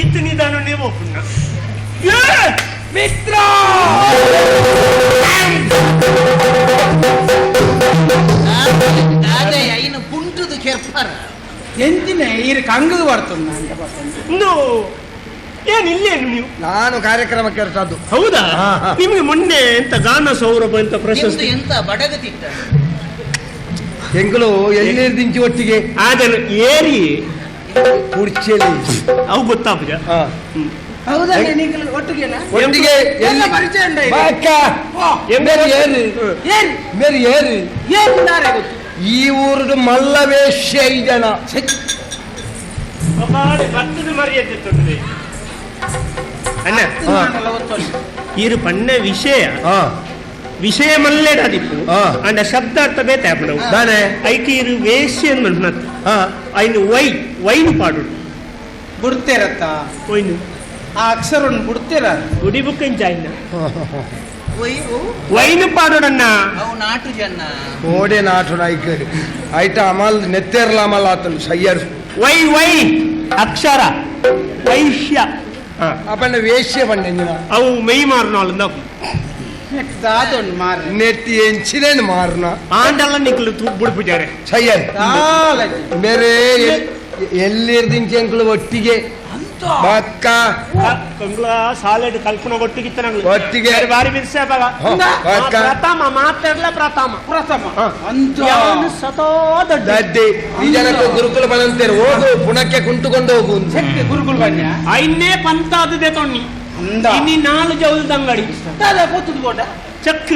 ಇದ್ದನಿದಾನು ನೀವು ಮಿತ್ರ! ಇನ್ನು ಕುಂಟದು ಕೆರ್ಪಾರ. ಎಂದಿನ ಈರ ಕಂಗದು ಬರ್ತು ಏನ್ ಇಲ್ಲೇನು ನೀವು? ನಾನು ಕಾರ್ಯಕ್ರಮಕ್ಕೆ ಅದು ಹೌದಾ? ನಿಮಗೆ ಮೊನ್ನೆ ಎಂತ ಗಾನ ಸೌರಭ ಅಂತ ಪ್ರಶಸ್ತಿ. ಎಂತ ಬಡಗತಿತ್ತ ಎಂಗಳು ಎಲ್ಲಿ ದಿಂಚಿ ಒಟ್ಟಿಗೆ. ಆದರೆ ಏರಿ ಕುರ್ಚಿಯಲ್ಲಿ ಅವು ಗೊತ್ತಾಗ್ತದೆ ಹಾ. ಹೌದಾ ನೀವು ಒಟ್ಟಿಗೆನ ಒಟ್ಟಿಗೆ ಎಲ್ಲ ಎಲ್ಲಿ ಪರಿಚಯ ಉಂಟಾ ಈಗ? ಬಾ ಅಕ್ಕ. ಓ, ಮೇರಿ ಏರು ಏನ್ ಮೇರಿ ಏರು ಏನ್ ದಾರೆ ಗೊತ್ತು ಈ ಊರದು ಮಲ್ಲವೇಶ್ಯ ಐದು ಜನ ಭತ್ತದ ಮರ್ಯಾದೆ ತೊಂದ್ರೆ ಅಣ್ಣ ಹತ್ತು ನಾನೆಲ್ಲ ಒತ್ತುಂಡು. ಇರು ಪಣ್ಣ ವಿಷಯ ಹಾ ವಿಷಯ ಮಲ್ಲೇಡಾದಿಪ್ಪು ಹಾ. ಅಂಡ ಶಬ್ದ ಅರ್ಥ ಬೇತೆ ಆಪಣವು ತಾನೆ ಐಟಿ ಇರು ವೇಶ್ಯನ್ ಮನ್ಪನತ್ ಹಾ ಐನು ವೈ ವೈನು ಪಾಡುಡು ಬಿಡ್ತೇರತ್ತ ವೈನು ಆ ಅಕ್ಷರವನ್ನು ಬಿಡ್ತೇರ ಗುಡಿ ಬುಕ್ ಎಂಚಾಯ್ನ ಒಯ್ಯು ವೈನು ಪಾಡುಡಣ್ಣ ಅವು ನಾಟು ಜನ ಓಡೆ ನಾಟು ನಾಯ್ಕರು ಐಟ ಅಮಲ್ ನೆತ್ತೇರ್ಲ ಅಮಲ್ ಆತನು ಸಯ್ಯರ್ ವೈ ವೈ ಅಕ್ಷರ ವೈಶ್ಯ ಹ. ಅಪ್ಪಣ್ಣ ವೇಶ್ಯ ಬಂಡೆ ನೀನ ಅವು ಮೈ ಬೇರೆ ಎಲ್ಲಿರ್ದಿಂಚಿ ಒಟ್ಟಿಗೆ ಅಂತ ಬಕ್ಕ ಕಂಗ್ಲ ಸಾಲೆಡ್ ಕಲ್ಪನ ಒಟ್ಟಿಗಿತ್ತ ಒಟ್ಟಿಗೆ. ಬೇರೆ ಬಾರಿ ಬಿರ್ಸೆ ಪ್ರಥಮ ಮಾತಾಡ್ಲ ಪ್ರಥಮ ಪ್ರಥಮ. ಅಂತ ಸತೋ ದೊಡ್ಡ ಈ ಜನಕ್ಕೆ ಗುರುಕುಲ ಬಂದಂತೇರು ಹೋಗು ಪುಣಕ್ಕೆ ಕುಂಟುಕೊಂಡು ಹೋಗು ಗುರುಕುಲ ಬನ್ನಿ ಬನ್ಯ ಪಂತಾದದೆ ತೊಣ್ಣಿ ಅಂದ ಇನ್ನಿ ನಾಲು ಜೌಲ್ದ ಅಂಗಡಿ ದಾದ ಕೂತುದು ಬೋಟ ಚಕ್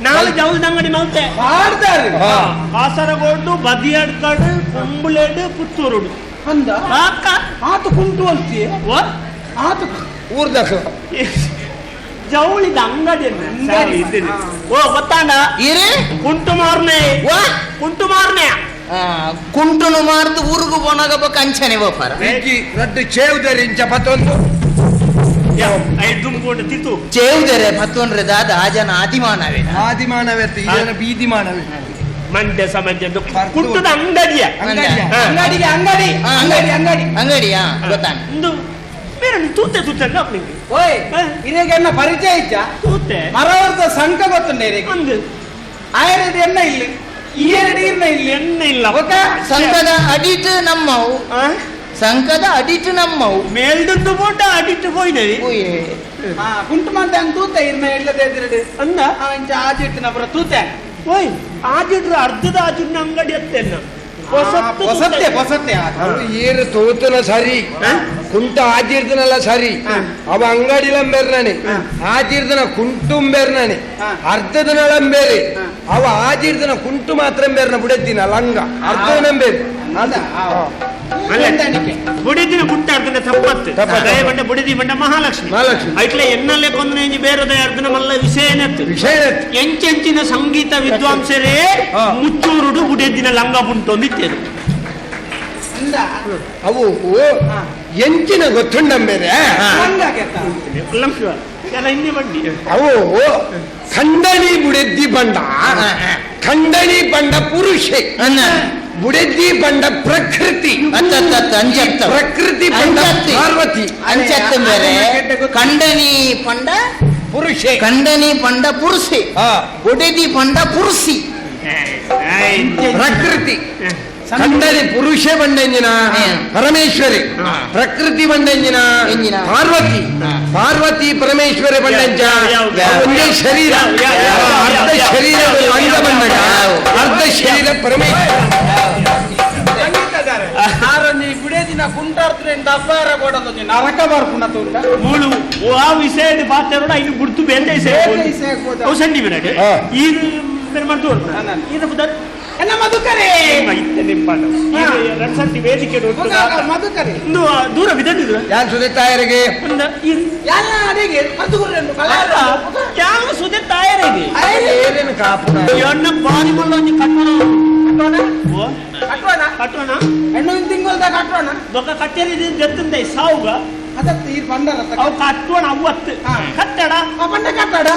ನಾಲು ಜೌಲ್ದ ಅಂಗಡಿ ಮಲ್ತೆ ಮಾಡ್ತಾರೆ ಹಾ. ಕಾಸರಗೋಡು ಬದಿಯಡ್ಕಡು ಕುಂಬಳೇಡು ಪುತ್ತೂರುಡು ಅಂದ ಅಕ್ಕ ಆತು ಕುಂಟು ಅಂತೀಯ ಓ ಆತು ಊರ್ದಕ್ಕ ಜವಳಿದ ಅಂಗಡಿ ಅಂಗಡಿ. ಓ ಗೊತ್ತಾಂಡ ಇರೇ ಕುಂಟು ಮಾರ್ನೆ ವಾ ಕುಂಟು ಮಾರ್ನೆ ಆ, ಕುಂಟುನು ಮಾರ್ದು ಊರುಗು ಬೋನಾಗ ಕಂಚನೆ ಬೋಪಾರ ಇಕ್ಕಿ ರಡ್ಡು ಚೇವುದರಿ ಇಂಚ ಪತ್ತೊಂದು ಐದು ತುಂಬಿಕೊಂಡು ತಿತ್ತು ಚೇವುದರೆ ಮತ್ತೊಂದ್ರೆ ದಾದ ಆ ಜನ ಆದಿಮಾನವೇ ಆದಿಮಾನವೇ ಈ ಜನ ಬೀದಿ ಮಾನವೇ ಮಂಡ್ಯ ಸಮಾಜದ್ದು ಅಂಗಡಿಯ. ಅಂಗಡಿ. ಅಂಗಡಿಗೆ ಅಂಗಡಿ. ಅಂಗಡಿ ಅಂಗಡಿ. ಅಂಗಡಿಯಾ ಗೊತ್ತಾನ ಒಂದು ಬೇರೆ ತೂತೆ ತೂತೆ ಓಯ್ ಹಾ. ಇರೇಗೆ ಎನ್ನ ಪರಿಚಯ ತೂತೆ. ಮರವರ್ದ ಸಂಕ ಗೊತ್ತುಂಡೆ ಇರೇಗೆ ಒಂದು. ಆಯರದು ಎನ್ನ ಇಲ್ಲಿ. ಈ ಎರಡು ಇರ್ನ ಇಲ್ಲಿ. ಎಣ್ಣೆ ಇಲ್ಲ. ಓಕೆ ಅಡಿಟ್ ನಮ್ಮವು. ಆ? ಸಂಘದ ಅಡಿಟ್ ನಮ್ಮ ಮೇಲ್ದದ್ದು ಬೋಟ ಅಡಿಟ್ ಹೋಯ್ದೇವಿ ಓಯೇ. ಹಾ ಕುಂಟು ಮಂತ ಹಂಗ್ ತೂತ ಇರ್ನ ಇಲ್ಲದೆ ಇದ್ರೆ ಅಂದ ಆ ಇಂಚ ಆಜಿಟ್ಟಿನ ಬರ ತೂತೆ. ಓಯ್ ಆಜಿಡ್ರು ಅರ್ಧದ ಆಜಿಡ್ನ ಅಂಗಡಿ ಅತ್ತೆನ್ನ ಹೊಸತ್ತು ಹೊಸತ್ತೆ ತೂತೆ. ಹೊಸತ್ತೆ ಅವ್ರು ಏರು ತೋತನ ಸರಿ ಕುಂಟ ಆಜಿರ್ದನಲ್ಲ ಸರಿ ಅವ ಅಂಗಡಿಲಂಬೇರ್ನಾನೆ ಆಜಿರ್ದನ ಕುಂಟುಂಬೇರ್ನಾನೆ ಹಾ. ಅರ್ಧದನಳಂಬೇರೆ ಹಾ. ಅವ ಆಜಿರ್ದನ ಕುಂಟು ಮಾತ್ರ ಬೇರ್ನ ಬುಡತ್ತಿನ ಲಂಗ ಅರ್ಧನಂಬೇರೆ ಅದ ಬುಡಿದಿನ ಗುಟ್ಟ ಅರ್ಧನ ತಪ್ಪತ್ತು. ದಯ ಬಂಡ ಬುಡಿದಿ ಬಂಡ ಮಹಾಲಕ್ಷ್ಮಿ. ಮಹಾಲಕ್ಷ್ಮಿ. ಐಟ್ಲೆ ಎನ್ನಲ್ಲೇ ಕೊಂದನೇಂಜಿ ಬೇರೆ ಅರ್ಧನ ಮಲ್ಲ ವಿಷಯನತ್ತು ವಿಷಯ ಎಂಚೆಂಚಿನ ಸಂಗೀತ ವಿದ್ವಾಂಸರೇ. ಮುಚ್ಚೂರುಡು ಬುಡೆದ್ದಿನ ಲಂಗ ಬುಂಟೊಂದಿತ್ತೇರು ಅಂದಿತ್ತೇನು ಅವು. ಎಂಚಿನ ಹಿಂದೆ ಬಡ್ಡಿ ಅವು ಖಂಡನಿ ಬುಡೆದ್ದಿ ಬಂಡ ಖಂಡನಿ ಬಂಡ ಪುರುಷೆ. ಅನ್ನ. ಬುಡೆದ್ದಿ ಬಂಡ ಪ್ರಕೃತಿ ಅತ್ತತ್ತ ಅಂಜತ್ತ ಪ್ರಕೃತಿ ಬಂಡ ಅಂಜತ್ತಿ. ಪಾರ್ವತಿ ಅಂಚತ್ತ ಬೇರೆ ಕಂಡನಿ ಪಂಡ ಪುರುಷೆ ಕಂಡನಿ ಪಂಡ ಪುರುಷಿ ಹಾ ಒಡೆದಿ ಪಂಡ ಪುರುಷಿ ಪ್ರಕೃತಿ ಖಂಡನಿ ಪುರುಷ ಬಂಡೆಂಜಿನ ಹ್ಮ್. ಪರಮೇಶ್ವರಿ ಹಾ. ಪ್ರಕೃತಿ ಬಂಡೆಂಜಿನ ಎಂಜಿನ? ಪಾರ್ವತಿ ಹಾ. ಪಾರ್ವತಿ ಪರಮೇಶ್ವರಿ ಬಂಡೆಂಜ ಯಾವ್ದು? ಯಾವ್ದು? ಒಂದೇ ಶರೀರ ಯಾವ್ದು? ಯಾವ್ದು? ಯಾವ್ದು? ಅರ್ಧ ಯಾವ್ದು? ಶರೀರ ಕೊಡೋದು ನರಕ ఆ విషయాన్ని ಮೂಳು ಆ ವಿಷಯದ ಪಾತ್ರ ಐದು ಗುರ್ತು ಬೇಂದೆ ಔಷಧಿ ಬಿಡಗೆ ಹಾ. ಇದು ಬೇರೆ ಮಾಡ್ತು ನಾನು. ಇದು ಬುದ್ಧ ಎನ್ನ ಮಧುಕರೇ. ವೇದಿಕೆ ಮಧುಕರಿ. ದೂರ ಬಿದ್ದಿದ್ರು ಯಾನ್ ಇದು ಎಲ್ಲ ಅಡಿಗೆ ಮಧುಕರನ್ನು ಕಲಾರ ಯಾವ ಸುದೆ ತಾಯರಿಗೆ? ಏನೇನು ಕಾಪುನ ಎಣ್ಣ ಬಾರಿ ಒಂಜಿ ಕಟ್ಟಣ ಕಟ್ಟೋಣ ಕಟ್ಟೋಣ ಹೆಣ್ಣು ತಿಂಗಳದ ಕಟ್ಟೋಣ ಬೊಕ್ಕ ಕಟ್ಟೇರಿ ಜತ್ತಂದೆ ಸಾವುಗ? ಅದಕ್ಕೆ ಈ ಬಂಡಲ ಅವು ಕಟ್ಟೋಣ ಅವತ್ತು ಹಾ. ಕಟ್ಟಡ? ಬಂಡ ಕಟ್ಟಡ?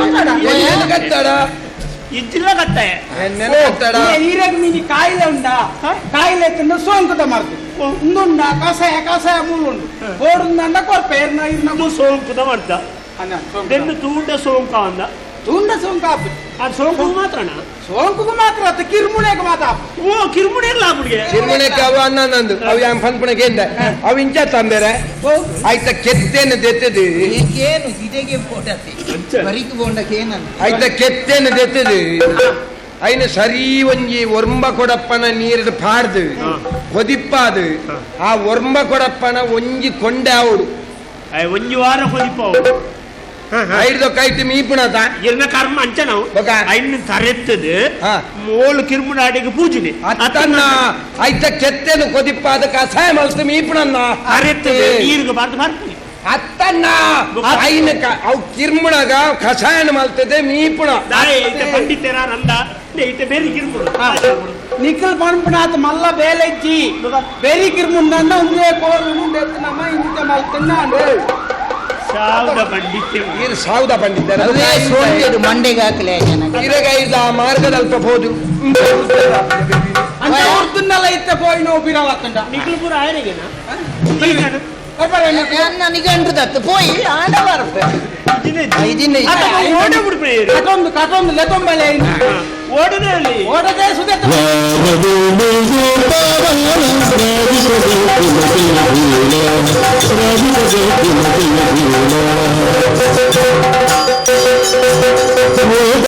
ಕಟ್ಟಡ. ಏನು ಕತ್ತಡ ಇದ್ದಿಲ್ಲ ಕಟ್ಟಾಯ ಈರಾಗ ನೀನು ಕಾಯಿಲೆ ಉಂಡ? ಕಾಯಿಲೆ ತಿಂದು ಸೋಂಕುದ ಮಾಡ್ತೀವಿ ಉಂದುಂಡ ಕಸಾಯ ಕಸಾಯ ಮೂಲು ಉಂಡು ಬೋಡುಂದಂಡ ಕೊರ್ಪೆ ಇರ್ನ ಇರ್ನ ಸೋಂಕುತ ಸೋಂಕುದ ಮಾಡ್ತ ಬೆನ್ನು ತೂಂಡ ಸೋಂಕ ಅಂದ. ತುಂಡ ಸೋಂಕು ಆಪು ಅದು ಸೋಂಕು ಮಾತ್ರನ? ಸೋಂಕು ಮಾತ್ರ ಅದು ಕಿರ್ಮುಣೆಗೆ ಮಾತ್ರ ಓ ಕಿರುಮುಡಿ ಇಲ್ಲ ಬಿಡಿಗೆ ಕಿರ್ಮಣಕ್ಕೆ ಅವ ಅನ್ನ ನಂದು ಅವು ಯಾನ್ ಪನ್ಪಣಕ್ಕೆ ಎಂದ ಅವು ಇಂಚ ತಂದರೆ. ಆಯ್ತ ಕೆತ್ತೇನು ದೆತ್ತದು? ಏನು ಇದೆಗೆ ಫೋಟತಿ ಬರಿಕ್ ಬೋಂಡಕ್ಕೆ ಏನಂತ ಆಯ್ತ ಕೆತ್ತೇನು ದೆತ್ತದು? ಐನ ಸರಿ ಒಂಜಿ ಒರ್ಂಬ ಕೊಡಪ್ಪನ ನೀರಿಡ್ ಪಾಡ್ದು ಕೊದಿಪ್ಪಾದು ಆ ಒರ್ಂಬ ಕೊಡಪ್ಪನ ಒಂಜಿ ಕೊಂಡೆ ಅವಡು ಒಂಜಿ ವಾರ ಹೊದಿಪ ಐಡ್ದು ಕೈಟ್ ಮೀಪುಣತ ಇರ್ನ ಕರ್ಮ ಅಂಚ ನಾವು ಬೊಕ? ಐನ್ ತರೆತ್ತದು ಹಾ. ಮೋಲು ಕಿರುಮುಡಾಡಿಗೆ ಪೂಜನೆ ಅತ್ತನ್ನ ಆಯ್ತ ಕೆತ್ತೇನು ಕೊದಿಪ್ಪಾದ ಕಸಾಯ ಮಲ್ತು ಮೀಪುಣನ್ನ ತರೆತ್ತದು ನೀರಿಗೆ ಬಾರ್ದು ಬರ್ತೀನಿ ಅತ್ತನ್ನ ಐನ ಕ- ಅವು ಕಿರ್ಮುಣಗ ಕಷಾಯನ ಮಲ್ತದೆ ಮೀಪುಣ ದಾರೆ ಐತೆ ಪಂಡಿತರಾರಲ್ಲ ಐತೆ ಬೇರೆ ಕಿರುಮುಡು ನಿಖಲ್ ಪಣಪಣಾತ್ ಮಲ್ಲ ಬೇಲೆಜ್ಜಿ ಬೇರಿ ಕಿರ್ಮುಂದಂಡ ಒಂದೇ ಕೋರು ಮುಂದೆ ಎತ್ತು ನಮ್ಮ ಇಂತ ಮಲ್ತನ್ನ ಸಾವಿರ ಪಂಡಿತ ಇರ್ ಸಾವುದ ಪಂಡಿತರ ಅವೇ ಸೋಂಕೆದು ಮಂಡೆಗೆ ಹಾಕಲೆ ಜನಕ್ಕೆ ಇರಗೈದ ಮಾರ್ಗದಲ್ಪ ಹೋದು ಅಂತ ಹೊರ್ತನ್ನೆಲ್ಲ ಇತ್ತ ಪೋಯಿ ನೋವು ಬಿರವತ್ತಂಡ ನಿಖಲ್ಪುರ ಆಯರಿಗೆನ ನನ್ನ ನಿಗಂಡ್ರದತ್ತು ಪೋಯಿ ಆಂಡ ಬರ್ಪೆ ಐದಿನ ಓಡೇ ಬಿಡ್ಬೇಡಿ ಕಟೊಂದು ಕಟೊಂದು ಲೆತೊಂಬಳೆ ಓಡನೆ ಅಲ್ಲಿ ಓಡದೆ ಸುದೆ రాజు